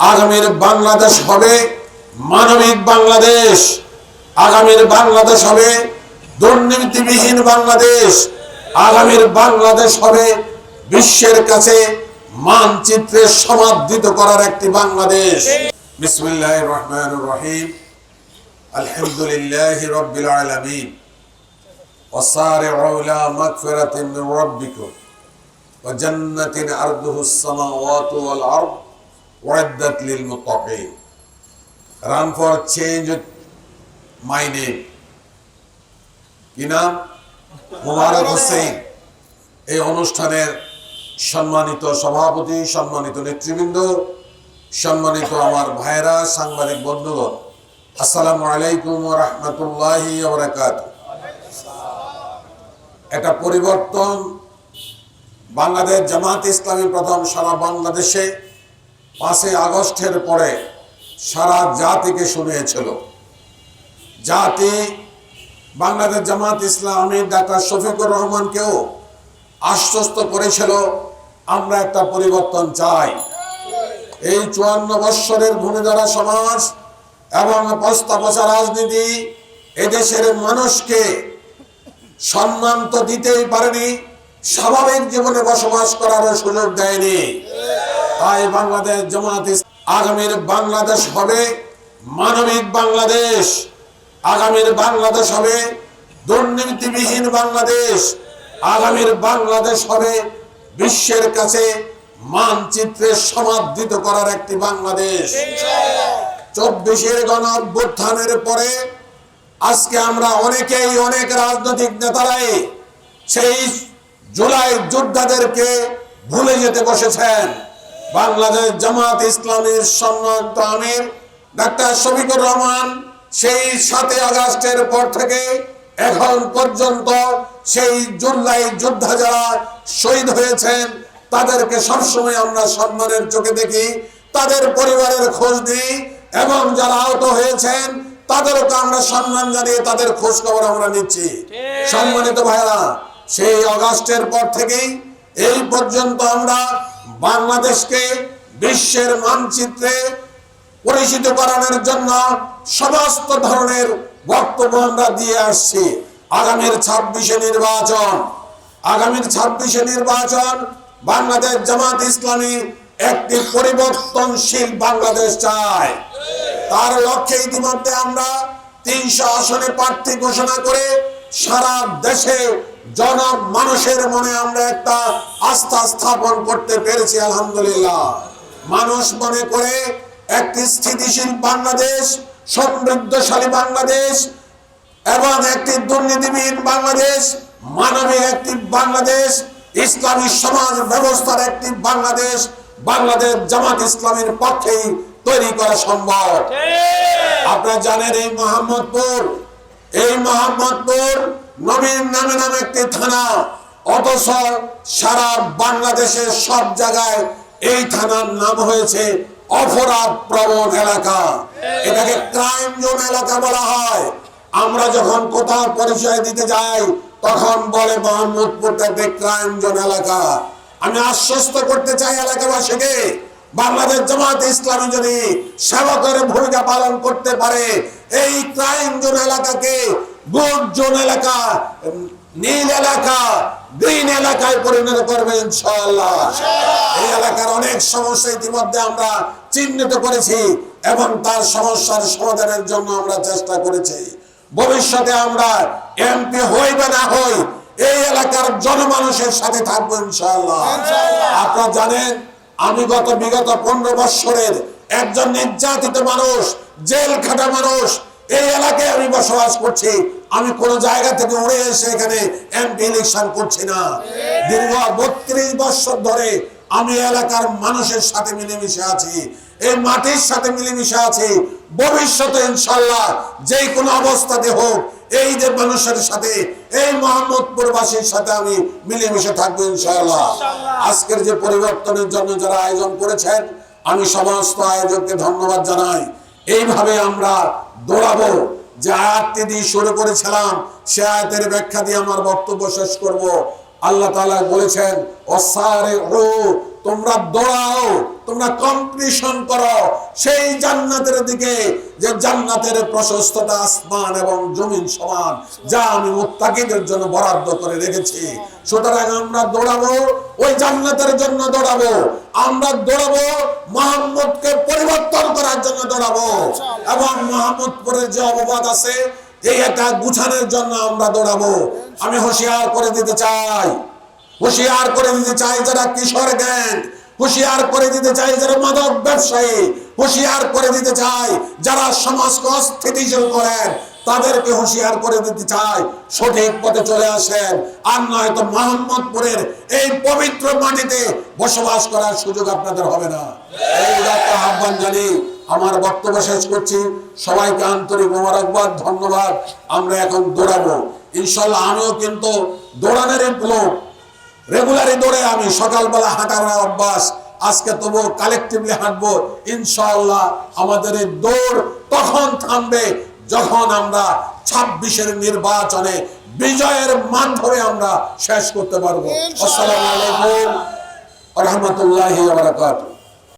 আগামীর বাংলাদেশ হবে মানবিক বাংলাদেশ আগামীর বাংলাদেশ হবে দুর্নীতিবিহীন বাংলাদেশ আগামীর বাংলাদেশ হবে বিশ্বের কাছে মানচিত্রে সমাদৃত করার একটি বাংলাদেশ বিসমিল্লাহ রহমান রহিম আলহামদুলিল্লাহ রব্বিল আলামিন وصارعوا إلى مغفرة من ربكم وجنة عرضه السماوات والأرض ওয়াদ্দাত লিল মুত্তাকিন। Run for change my name কি নাম? মুবারক হোসেন। এই অনুষ্ঠানের সম্মানিত সভাপতি, সম্মানিত নেতৃবৃন্দ, সম্মানিত আমার ভাইরা সাংবাদিক বন্ধুগণ, আসসালামু আলাইকুম ও রহমতুল্লাহি একটা পরিবর্তন। বাংলাদেশ জামাত ইসলামী প্রথম সারা বাংলাদেশে পাঁচই আগস্টের পরে সারা জাতিকে শুনিয়েছিল। জাতি, বাংলাদেশ জামাত ইসলামী ডাক্তার শফিকুর রহমানকেও আশ্বস্ত করেছিল, আমরা একটা পরিবর্তন চাই। এই চুয়ান্ন বৎসরের ভূমিধারা সমাজ এবং পস্তাপচা রাজনীতি এদেশের মানুষকে সম্মান তো দিতেই পারেনি, স্বাভাবিক জীবনে বসবাস করারও সুযোগ দেয়নি। তাই বাংলাদেশ জামাত আগামীর বাংলাদেশ হবে মানবিক বাংলাদেশ। আগামীর বাংলাদেশ হবে দুর্নীতিবিহীন বাংলাদেশ। আগামীর বাংলাদেশ হবে বিশ্বের কাছে মানচিত্রে সমাদৃত করার একটি বাংলাদেশ। চব্বিশের গণ অভ্যুত্থানের পরে আজকে আমরা অনেকেই অনেক রাজনৈতিক নেতারাই সেই জুলাই যোদ্ধাদেরকে ভুলে যেতে বসেছেন। বাংলাদেশ জামাত ইসলামীর সম্মানিত আমির ডাক্তার শফিকুর রহমান সেই সাতই আগস্টের পর থেকে এখন পর্যন্ত সেই জুলাই যোদ্ধা যারা শহীদ হয়েছেন, তাদেরকে সবসময় আমরা সম্মানের চোখে দেখি। তাদের পরিবারের খোঁজ নিই এবং যারা আহত হয়েছেন, তাদেরকে আমরা সম্মান জানিয়ে তাদের খোঁজ খবর আমরা নিচ্ছি। সম্মানিত ভাইরা সেই অগাস্টের পর থেকেই এই পর্যন্ত আমরা বাংলাদেশকে বিশ্বের মানচিত্রে পরিচিত করানোর জন্য সমস্ত ধরনের বক্তব্য আমরা দিয়ে আসছি। আগামীর ছাব্বিশে নির্বাচন। আগামীর ছাব্বিশে নির্বাচন বাংলাদেশ জামাত ইসলামী একটি পরিবর্তনশীল বাংলাদেশ চায়। তার লক্ষ্যে ইতিমধ্যে আমরা তিনশো আসনে প্রার্থী ঘোষণা করে সারা দেশে জন মানুষের মনে আমরা একটা আস্থা স্থাপন করতে পেরেছি, আলহামদুলিল্লাহ। মানুষ মনে করে একটি স্থিতিশীল বাংলাদেশ, সমৃদ্ধশালী বাংলাদেশ এবং একটি দুর্নীতিবিহীন বাংলাদেশ মানবিক একটি বাংলাদেশ, ইসলামী সমাজ ব্যবস্থার একটি বাংলাদেশ বাংলাদেশ জামাত ইসলামের পক্ষেই তৈরি করা সম্ভব। আপনারা জানেন এই মোহাম্মদপুর এই মোহাম্মদপুর নবীন নামে নামে একটি থানা। অথচ সারা বাংলাদেশের সব জায়গায় এই থানার নাম হয়েছে অপরাধ প্রবণ এলাকা। এটাকে ক্রাইম জোন এলাকা বলা হয়। আমরা যখন কোথাও পরিচয় দিতে যাই, তখন বলে মোহাম্মদপুরটা একটি ক্রাইম জোন এলাকা। আমি আশ্বস্ত করতে চাই এলাকাবাসীকে, বাংলাদেশ জামাত ইসলামী যদি সেবকের ভূমিকা পালন করতে পারে, এই ক্রাইম জোন এলাকাকে গুড জোন এলাকা, নীল এলাকা গ্রিন এলাকায় পরিণত করবে ইনশাআল্লাহ। এই এলাকার অনেক সমস্যা ইতিমধ্যে আমরা চিহ্নিত করেছি এবং তার সমস্যার সমাধানের জন্য আমরা চেষ্টা করেছি। ভবিষ্যতে আমরা এমপি হই বা না হই এই এলাকার জনমানুষের সাথে থাকব ইনশাআল্লাহ। আপনারা জানেন আমি গত বিগত পনেরো বৎসরের একজন নির্যাতিত মানুষ জেল খাটা মানুষ এই এলাকায় আমি বসবাস করছি। আমি কোন জায়গা থেকে উড়ে এসে এখানে এমপি ইলেকশন করছি না। দীর্ঘ বত্রিশ বছর ধরে আমি এলাকার মানুষের সাথে মিলেমিশে আছি। এই মাটির সাথে মিলেমিশে আছি। ভবিষ্যতে ইনশাল্লাহ যে কোনো অবস্থাতে হোক এই যে মানুষের সাথে এই মোহাম্মদপুরবাসীর সাথে আমি মিলেমিশে থাকব ইনশাল্লাহ আজকের যে পরিবর্তনের জন্য যারা আয়োজন করেছেন আমি সমস্ত আয়োজককে ধন্যবাদ জানাই। এইভাবে আমরা দৌড়াবো। যে আয়াতটি দিয়ে শুরু করেছিলাম, সে আয়াতের ব্যাখ্যা দিয়ে আমার বক্তব্য শেষ করব। আল্লাহ তাআলা বলেছেন অসারে ও তোমরা দৌড়াও, তোমরা কম্পিটিশন করো। সেই জান্নাতের দিকে, যে জান্নাতের প্রশস্ততা আসমান এবং জমিন সমান, যা আমি মুত্তাকিদের জন্য বরাদ্দ করে রেখেছি। সুতরাং আমরা দৌড়াবো, ওই জান্নাতের জন্য দৌড়াবো। আমরা দৌড়াবো মোহাম্মদকে পরিবর্তন করার জন্য দৌড়াবো। এবং মোহাম্মদপুরের যে অববাদ আছে, এই একটা গুছানোর জন্য আমরা দৌড়াবো। আমি হুঁশিয়ার করে দিতে চাই। হুঁশিয়ার করে দিতে চাই যারা কিশোর গ্যাং হুঁশিয়ার করে দিতে চাই যারা মাদক ব্যবসায়ী, হুঁশিয়ার করে দিতে চাই যারা সমাজকে অস্থিতিশীল করেন, তাদেরকে হুঁশিয়ার করে দিতে চাই সঠিক পথে চলে আসেন। আর নয়তো মোহাম্মদপুরের এই পবিত্র মাটিতে বসবাস করার সুযোগ আপনাদের হবে না। এই একটা আহ্বান জানি আমার বক্তব্য শেষ করছি। সবাইকে আন্তরিক মোবারকবাদ, ধন্যবাদ। আমরা এখন দৌড়াবো। ইনশাল্লাহ আমিও কিন্তু দৌড়ানোর লোক রেগুলারই দৌড়ে আমি সকালবেলা হাঁটার অভ্যাস আজকে তবু কালেকটিভলি হাঁটবো। ইনশাআল্লাহ আমাদের এই দৌড় তখন থামবে যখন আমরা ছাব্বিশের নির্বাচনে বিজয়ের মান ধরে আমরা শেষ করতে পারব। আসসালামু আলাইকুম। রহমতুল্লাহ বারাকাতুহু।